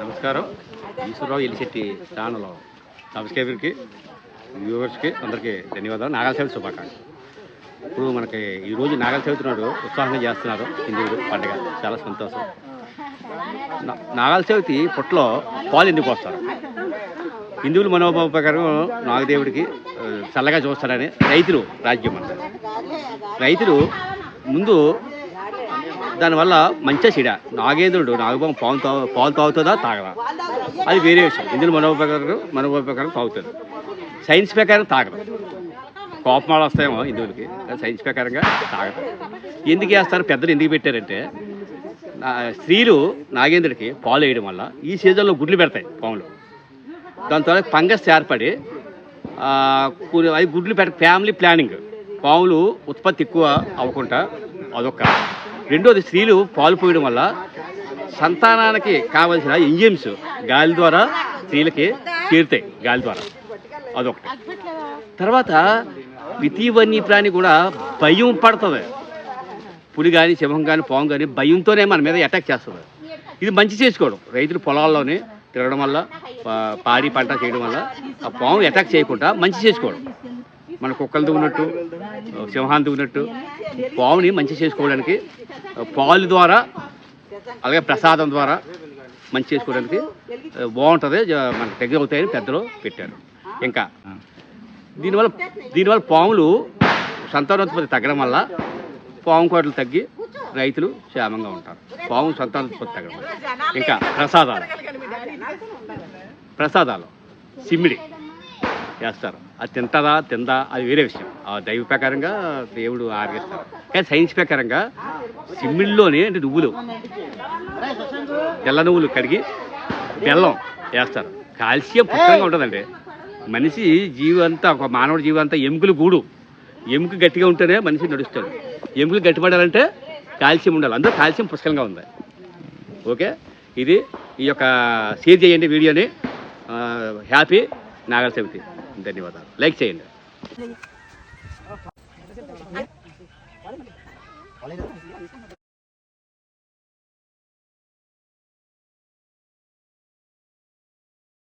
నమస్కారం. ఈశ్వరరావు ఎలిశెట్టి ఛానల్ సబ్స్క్రైబర్కి వ్యూవర్స్కి అందరికీ ధన్యవాదాలు. నాగాల శుభాకాంక్షలు. ఇప్పుడు మనకి ఈరోజు నాగాల చవితి నాడు ఉత్సాహంగా చేస్తున్నారు హిందువులు పండుగ. చాలా సంతోషం. నా- చవితి పుట్టలో పాలు ఎందుకు పోస్తారు? హిందువుల మనోభావ ప్రకారం నాగదేవుడికి చల్లగా చూస్తారని రైతులు రాజ్యం అంటారు. రైతులు ముందు దానివల్ల మంచిగా చెడ. నాగేంద్రుడు నాగబాబు పాలు తాగు పాలు తాగుతుందా తాగదా? అది వేరే విషయం. ఇందులో మనో ప్రకారం మనోభావ ప్రకారం తాగుతుంది సైన్స్ ప్రకారం తాగదు. కోపమాలు వస్తాయేమో హిందువులకి సైన్స్ ప్రకారంగా తాగదు. ఎందుకు వేస్తారు పెద్దలు ఎందుకు పెట్టారంటే నా- స్త్రీలు నాగేంద్రుడికి పాలు వేయడం వల్ల ఈ సీజన్లో గుడ్లు పెడతాయి పాములు. దాని తర్వాత ఫంగస్ ఏర్పడి అది గుడ్లు పెట్ట ఫ్యామిలీ ప్లానింగ్ పాములు ఉత్పత్తి ఎక్కువ అవ్వకుండా అదొక రెండోది స్త్రీలు పాలు పోయడం వల్ల సంతానానికి కావలసిన ఎంజిమ్స్ గాలి ద్వారా స్త్రీలకి చేరుతాయి గాలి ద్వారా. అదొకటి. తర్వాత ప్రతి వన్య ప్రాణి కూడా భయం పడుతుంది. పులి కానీ సింహం కానీ పాము కానీ భయంతోనే మన మీద అటాక్ చేస్తుంది. ఇది మంచి చేసుకోవడం. రైతులు పొలాల్లోనే తిరగడం వల్ల పా- పాడి పంట చేయడం వల్ల ఆ పాము అటాక్ చేయకుండా మంచి చేసుకోవడం. మన కుక్కలు దువ్వునట్టు సింహాన్ని దువ్వునట్టు పావుని మంచి చేసుకోవడానికి పాలు ద్వారా అలాగే ప్రసాదం ద్వారా మంచి చేసుకోవడానికి బాగుంటుంది. మనకు దగ్గర అవుతాయని పెద్దలు పెట్టారు. ఇంకా దీనివల్ల దీనివల్ల పాములు సంతానోత్పత్తి తగ్గడం వల్ల పాము కోటలు తగ్గి రైతులు క్షేమంగా ఉంటారు. పాము సంతానోత్పత్తి తగ్గడం వల్ల. ఇంకా ప్రసాదాలు. ప్రసాదాలు. సిమ్మిడి. వేస్తారు అది తింటదా తిందా అది వేరే విషయం. ఆ దైవ ప్రకారంగా దేవుడు ఆరగిస్తారు. కానీ సైన్స్ ప్రకారంగా సిమ్మిడిలోనే అంటే నువ్వులు. తెల్ల నువ్వులు కడిగి బెల్లం వేస్తారు. కాల్షియం పుష్కలంగా ఉంటుందండి. మనిషి జీవంతా ఒక మానవుడి జీవంతా ఎముకలు గూడు. ఎముక గట్టిగా ఉంటేనే మనిషి నడుస్తాడు. ఎముకలు గట్టిపడాలంటే కాల్షియం ఉండాలి. అందులో కాల్షియం పుష్కలంగా ఉంది. ఓకే? ఇది ఈ యొక్క షేర్ చేయండి వీడియోని. హ్యాపీ నాగల సమితి ధన్యవాదాలు. లైక్ చేయండి.